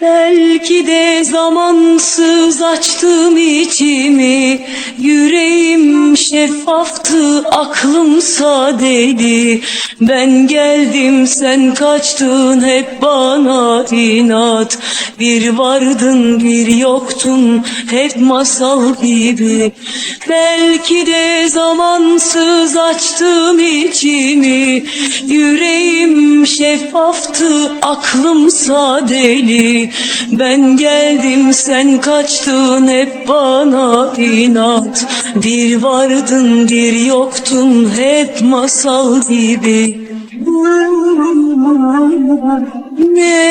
Belki de zamansız açtım içimi. Yüreğim şeffaftı aklımsa deli Ben geldim sen kaçtın hep bana inat. Bir vardın bir yoktun hep masal gibi. Belki de zamansız açtım içimi. Yüreğim şeffaftı aklımsa deli Ben geldim sen kaçtın hep bana inat. Bir vardın bir yoktun hep masal gibi ne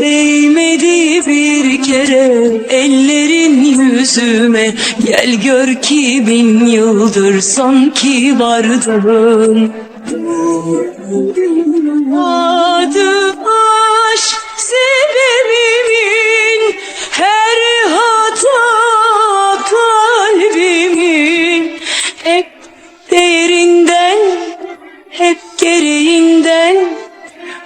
Değmedi bir kere ellerin yüzüme. Gel gör ki bin yıldır sanki vardın Adı aşk sebebimin Her hata kalbimin. Hep değerinden hep gereğinden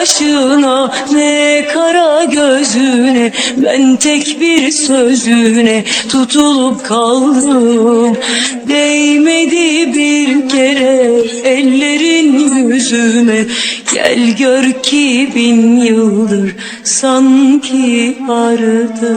kaşına ne kara gözüne Ben tek bir sözüne tutulup kaldım. Değmedi bir kere ellerin yüzüme. Gel gör ki bin yıldır sanki vardı